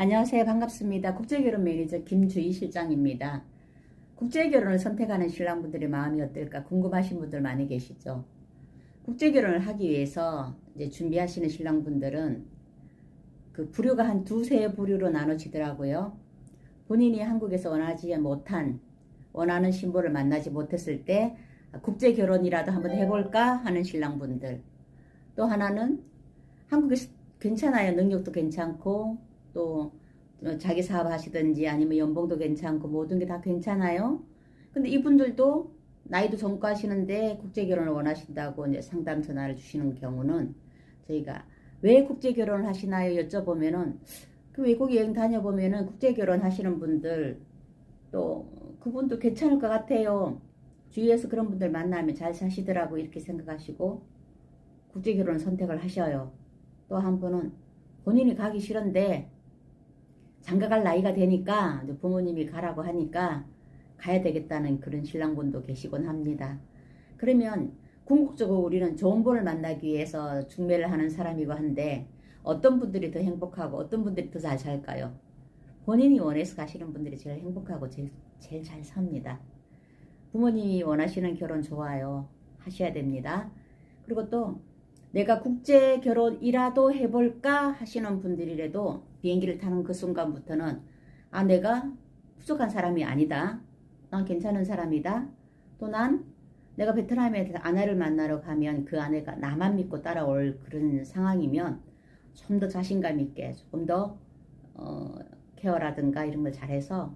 안녕하세요. 반갑습니다. 국제결혼 매니저 김주희 실장입니다. 국제결혼을 선택하는 신랑분들의 마음이 어떨까 궁금하신 분들 많이 계시죠? 국제결혼을 하기 위해서 이제 준비하시는 신랑분들은 그 부류가 한 두세 부류로 나눠지더라고요. 본인이 한국에서 원하지 못한, 원하는 신부를 만나지 못했을 때 국제결혼이라도 한번 해볼까 하는 신랑분들. 또 하나는 한국에서 괜찮아요. 능력도 괜찮고 또 자기 사업 하시든지 아니면 연봉도 괜찮고 모든 게 다 괜찮아요. 근데 이분들도 나이도 젊고 하시는데 국제 결혼을 원하신다고 이제 상담 전화를 주시는 경우는 저희가 왜 국제 결혼을 하시나요? 여쭤보면은 그 외국 여행 다녀보면은 국제 결혼 하시는 분들 또 그분도 괜찮을 것 같아요. 주위에서 그런 분들 만나면 잘 사시더라고 이렇게 생각하시고 국제 결혼 선택을 하셔요. 또 한 분은 본인이 가기 싫은데 장가갈 나이가 되니까 부모님이 가라고 하니까 가야 되겠다는 그런 신랑분도 계시곤 합니다. 그러면 궁극적으로 우리는 좋은 분을 만나기 위해서 중매를 하는 사람이고 한데 어떤 분들이 더 행복하고 어떤 분들이 더 잘 살까요? 본인이 원해서 가시는 분들이 제일 행복하고 제일, 제일 잘 삽니다. 부모님이 원하시는 결혼 좋아요. 하셔야 됩니다. 그리고 또 내가 국제 결혼이라도 해볼까 하시는 분들이라도 비행기를 타는 그 순간부터는 아 내가 부족한 사람이 아니다. 난 괜찮은 사람이다. 또 난 내가 베트남에 아내를 만나러 가면 그 아내가 나만 믿고 따라올 그런 상황이면 좀 더 자신감 있게 조금 더 어, 케어라든가 이런 걸 잘해서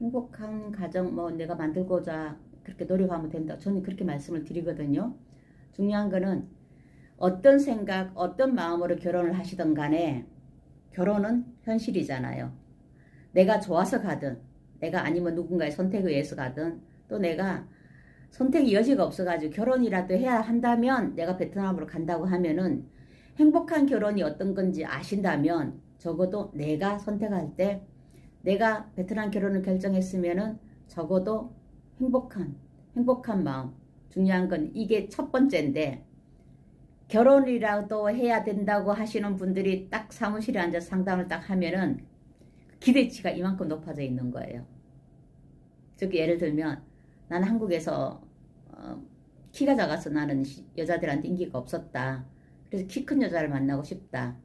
행복한 가정 뭐 내가 만들고자 그렇게 노력하면 된다. 저는 그렇게 말씀을 드리거든요. 중요한 거는 어떤 생각, 어떤 마음으로 결혼을 하시던 간에 결혼은 현실이잖아요. 내가 좋아서 가든, 내가 아니면 누군가의 선택에 의해서 가든, 또 내가 선택의 여지가 없어가지고 결혼이라도 해야 한다면 내가 베트남으로 간다고 하면은 행복한 결혼이 어떤 건지 아신다면 적어도 내가 선택할 때 내가 베트남 결혼을 결정했으면은 적어도 행복한, 행복한 마음. 중요한 건 이게 첫 번째인데 결혼이라도 해야 된다고 하시는 분들이 딱 사무실에 앉아서 상담을 딱 하면은 기대치가 이만큼 높아져 있는 거예요. 즉 예를 들면 나는 한국에서 어, 키가 작아서 나는 여자들한테 인기가 없었다. 그래서 키 큰 여자를 만나고 싶다.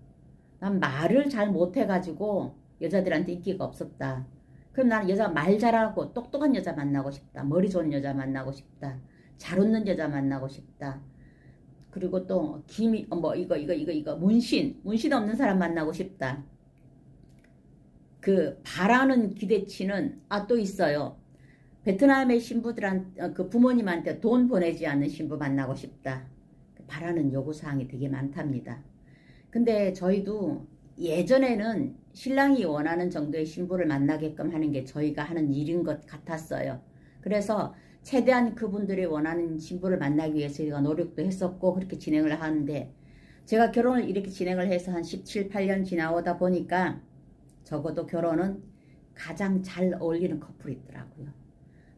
난 말을 잘 못해가지고 여자들한테 인기가 없었다. 그럼 나는 여자 말 잘하고 똑똑한 여자 만나고 싶다. 머리 좋은 여자 만나고 싶다. 잘 웃는 여자 만나고 싶다. 그리고 또 김이 어, 뭐 이거 이거 이거 이거 문신 문신 없는 사람 만나고 싶다. 그 바라는 기대치는 아 또 있어요. 베트남의 신부들한 어, 그 부모님한테 돈 보내지 않는 신부 만나고 싶다. 바라는 요구 사항이 되게 많답니다. 근데 저희도 예전에는 신랑이 원하는 정도의 신부를 만나게끔 하는 게 저희가 하는 일인 것 같았어요. 그래서 최대한 그분들이 원하는 신부를 만나기 위해서 저희가 노력도 했었고 그렇게 진행을 하는데 제가 결혼을 이렇게 진행을 해서 한 17, 8년 지나오다 보니까 적어도 결혼은 가장 잘 어울리는 커플이 있더라고요.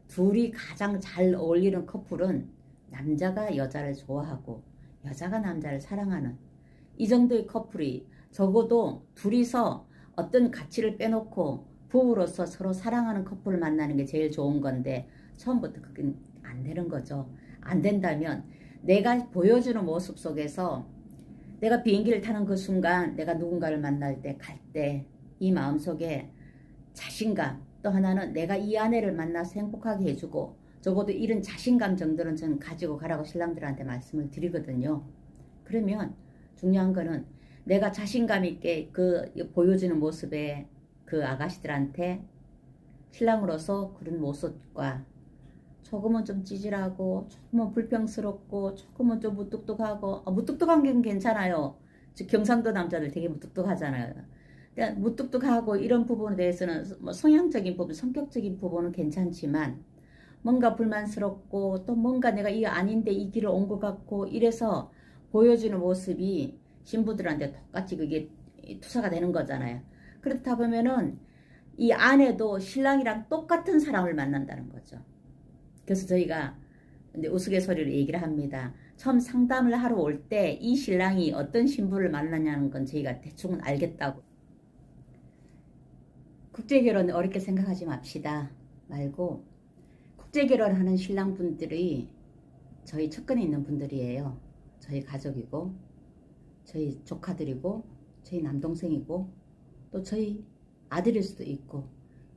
둘이 가장 잘 어울리는 커플은 남자가 여자를 좋아하고 여자가 남자를 사랑하는 이 정도의 커플이 적어도 둘이서 어떤 가치를 빼놓고 부부로서 서로 사랑하는 커플을 만나는 게 제일 좋은 건데 처음부터 그게 안 되는 거죠. 안 된다면 내가 보여주는 모습 속에서 내가 비행기를 타는 그 순간 내가 누군가를 만날 때, 갈 때 이 마음 속에 자신감 또 하나는 내가 이 아내를 만나서 행복하게 해주고 적어도 이런 자신감 정도는 저는 가지고 가라고 신랑들한테 말씀을 드리거든요. 그러면 중요한 거는 내가 자신감 있게 그 보여주는 모습에 그 아가씨들한테 신랑으로서 그런 모습과 조금은 좀 찌질하고 조금은 불평스럽고 조금은 좀 무뚝뚝하고 아, 무뚝뚝한 게 괜찮아요. 즉 경상도 남자들 되게 무뚝뚝하잖아요. 그러니까 무뚝뚝하고 이런 부분에 대해서는 뭐 성향적인 부분, 성격적인 부분은 괜찮지만 뭔가 불만스럽고 또 뭔가 내가 이거 아닌데 이 길을 온 것 같고 이래서 보여주는 모습이 신부들한테 똑같이 그게 투사가 되는 거잖아요. 그렇다 보면은 이 아내도 신랑이랑 똑같은 사람을 만난다는 거죠. 그래서 저희가 이제 우스갯소리로 얘기를 합니다. 처음 상담을 하러 올 때 이 신랑이 어떤 신부를 만나냐는 건 저희가 대충은 알겠다고. 국제결혼 어렵게 생각하지 맙시다 말고 국제결혼하는 신랑분들이 저희 측근에 있는 분들이에요. 저희 가족이고 저희 조카들이고 저희 남동생이고 또 저희 아들일 수도 있고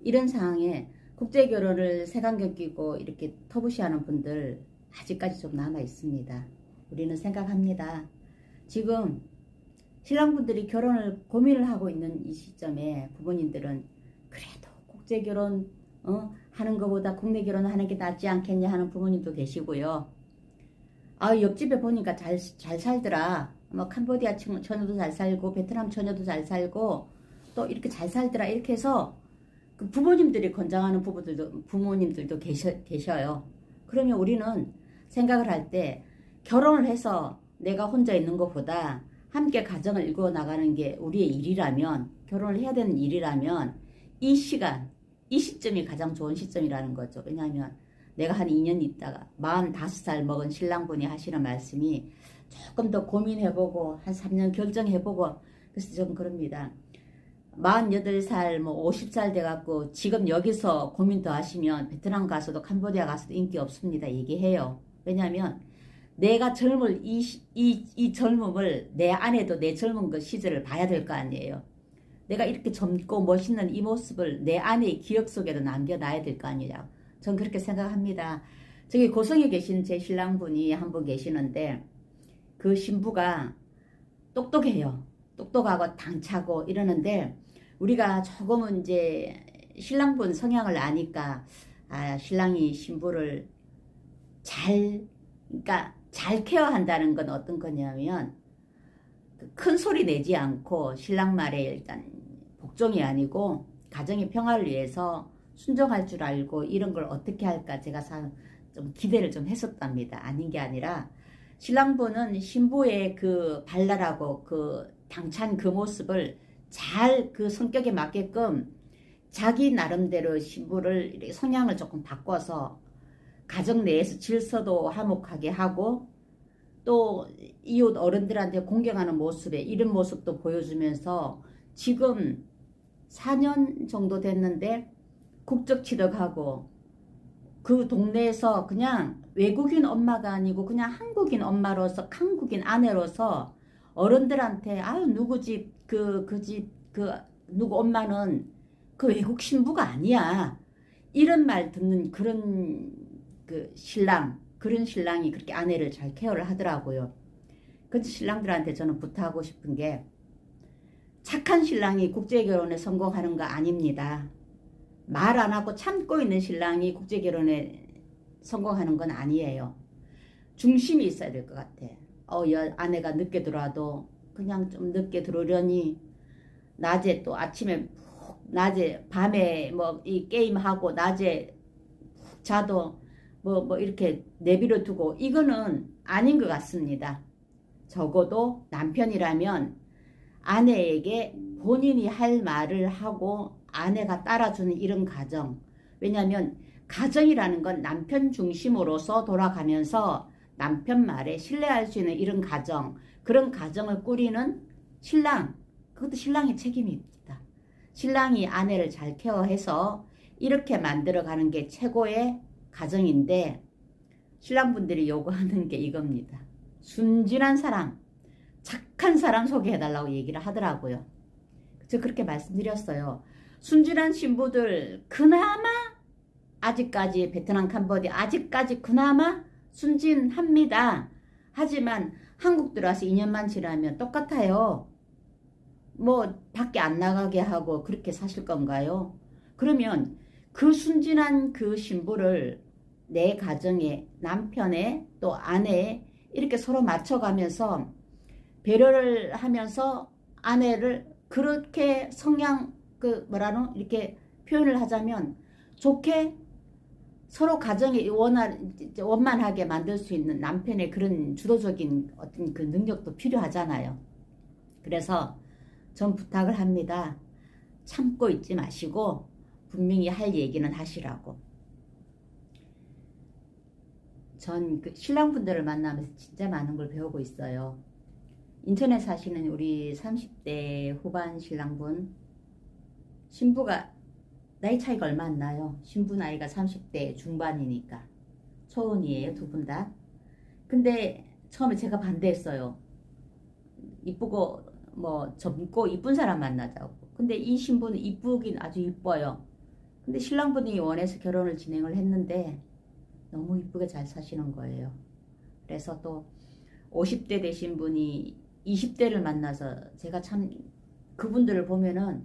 이런 상황에 국제 결혼을 색안경 끼고 이렇게 터부시하는 분들 아직까지 좀 남아 있습니다. 우리는 생각합니다. 지금 신랑분들이 결혼을 고민을 하고 있는 이 시점에 부모님들은 그래도 국제 결혼 어, 하는 것보다 국내 결혼하는 게 낫지 않겠냐 하는 부모님도 계시고요. 아 옆집에 보니까 잘 잘 살더라. 뭐 캄보디아 친- 처녀도 잘 살고 베트남 처녀도 잘 살고 또 이렇게 잘 살더라 이렇게 해서 그 부모님들이 권장하는 부부들도 부모님들도 계셔, 계셔요. 그러면 우리는 생각을 할 때 결혼을 해서 내가 혼자 있는 것보다 함께 가정을 이루어 나가는 게 우리의 일이라면 결혼을 해야 되는 일이라면 이 시간 이 시점이 가장 좋은 시점이라는 거죠. 왜냐하면 내가 한 2년 있다가 45살 먹은 신랑분이 하시는 말씀이 조금 더 고민해보고 한 3년 결정해보고 그래서 좀 그럽니다. 48살 뭐 50살 돼갖고 지금 여기서 고민 더 하시면 베트남 가서도 캄보디아 가서도 인기 없습니다. 얘기해요. 왜냐하면 내가 젊을 이, 시- 이, 이 젊음을 내 안에도 내 젊은 그 시절을 봐야 될 거 아니에요. 내가 이렇게 젊고 멋있는 이 모습을 내 안의 기억 속에도 남겨놔야 될 거 아니냐. 전 그렇게 생각합니다. 저기 고성에 계신 제 신랑분이 한 분 계시는데 그 신부가 똑똑해요. 똑똑하고 당차고 이러는데 우리가 조금은 이제 신랑분 성향을 아니까 아 신랑이 신부를 잘 그러니까 잘 케어한다는 건 어떤 거냐면 그큰 소리 내지 않고 신랑 말에 일단 복종이 아니고 가정의 평화를 위해서 순종할 줄 알고 이런 걸 어떻게 할까 제가 사- 좀 기대를 좀 했었답니다. 아닌 게 아니라 신랑분은 신부의 그 발랄하고 그 당찬 그 모습을 잘 그 성격에 맞게끔 자기 나름대로 신부를 성향을 조금 바꿔서 가정 내에서 질서도 화목하게 하고 또 이웃 어른들한테 공경하는 모습에 이런 모습도 보여주면서 지금 4년 정도 됐는데 국적 취득하고 그 동네에서 그냥 외국인 엄마가 아니고 그냥 한국인 엄마로서 한국인 아내로서 어른들한테 아유 누구 집 그 그집그 누구 엄마는 그 외국 신부가 아니야 이런 말 듣는 그런 그 신랑 그런 신랑이 그렇게 아내를 잘 케어를 하더라고요. 그 신랑들한테 저는 부탁하고 싶은 게 착한 신랑이 국제 결혼에 성공하는 거 아닙니다. 말 안 하고 참고 있는 신랑이 국제 결혼에 성공하는 건 아니에요. 중심이 있어야 될 것 같아. 어, 여, 아내가 늦게 들어와도 그냥 좀 늦게 들어오려니 낮에 또 아침에 푹 낮에 밤에 뭐 이 게임 하고 낮에 푹 자도 뭐뭐 이렇게 내비려 두고 이거는 아닌 것 같습니다. 적어도 남편이라면 아내에게 본인이 할 말을 하고 아내가 따라주는 이런 가정. 왜냐하면 가정이라는 건 남편 중심으로서 돌아가면서 남편 말에 신뢰할 수 있는 이런 가정, 그런 가정을 꾸리는 신랑, 그것도 신랑의 책임입니다. 신랑이 아내를 잘 케어해서 이렇게 만들어가는 게 최고의 가정인데 신랑분들이 요구하는 게 이겁니다. 순진한 사람, 착한 사람 소개해달라고 얘기를 하더라고요. 저 그렇게 말씀드렸어요. 순진한 신부들 그나마 아직까지 베트남 캄보디아 아직까지 그나마 순진합니다. 하지만 한국 들어와서 2년만 지나면 똑같아요. 뭐 밖에 안 나가게 하고 그렇게 사실 건가요? 그러면 그 순진한 그 신부를 내 가정에 남편에 또 아내에 이렇게 서로 맞춰가면서 배려를 하면서 아내를 그렇게 성향 그 뭐라노 이렇게 표현을 하자면 좋게 서로 가정에 원한 원만하게 만들 수 있는 남편의 그런 주도적인 어떤 그 능력도 필요하잖아요. 그래서 전 부탁을 합니다. 참고 있지 마시고 분명히 할 얘기는 하시라고. 전 그 신랑분들을 만나면서 진짜 많은 걸 배우고 있어요. 인천에 사시는 우리 30대 후반 신랑분 신부가 나이 차이가 얼마 안 나요. 신부 나이가 30대 중반이니까. 초혼이에요, 두 분 다. 근데 처음에 제가 반대했어요. 이쁘고 뭐 젊고 이쁜 사람 만나자고. 근데 이 신부는 이쁘긴 아주 이뻐요. 근데 신랑분이 원해서 결혼을 진행을 했는데 너무 이쁘게 잘 사시는 거예요. 그래서 또 50대 되신 분이 20대를 만나서 제가 참 그분들을 보면은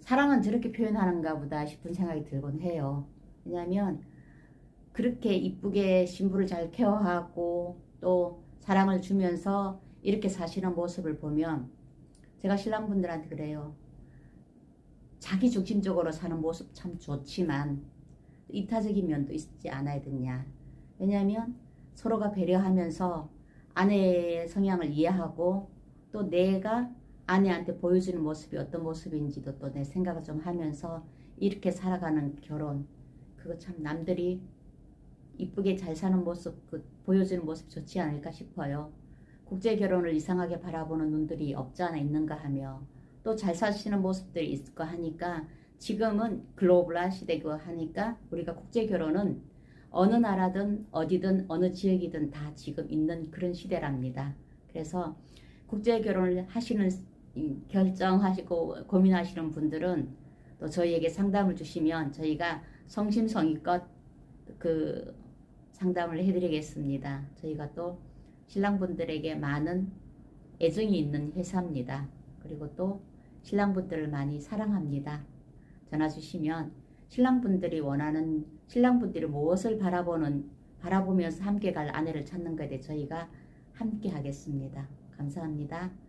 사랑은 저렇게 표현하는가 보다 싶은 생각이 들곤 해요. 왜냐하면 그렇게 이쁘게 신부를 잘 케어하고 또 사랑을 주면서 이렇게 사시는 모습을 보면 제가 신랑분들한테 그래요. 자기 중심적으로 사는 모습 참 좋지만 이타적인 면도 있지 않아야 되냐. 왜냐하면 서로가 배려하면서 아내의 성향을 이해하고 또 내가 아내한테 보여주는 모습이 어떤 모습인지도 또 내 생각을 좀 하면서 이렇게 살아가는 결혼 그거 참 남들이 이쁘게 잘 사는 모습 그 보여주는 모습 좋지 않을까 싶어요. 국제 결혼을 이상하게 바라보는 눈들이 없지 않아 있는가 하며 또 잘 사시는 모습들이 있고 하니까 지금은 글로벌한 시대고 하니까 우리가 국제 결혼은 어느 나라든 어디든 어느 지역이든 다 지금 있는 그런 시대랍니다. 그래서 국제 결혼을 하시는 이 결정하시고 고민하시는 분들은 또 저희에게 상담을 주시면 저희가 성심성의껏 그 상담을 해드리겠습니다. 저희가 또 신랑분들에게 많은 애정이 있는 회사입니다. 그리고 또 신랑분들을 많이 사랑합니다. 전화 주시면 신랑분들이 원하는 신랑분들이 무엇을 바라보는 바라보면서 함께 갈 아내를 찾는 것에 저희가 함께 하겠습니다. 감사합니다.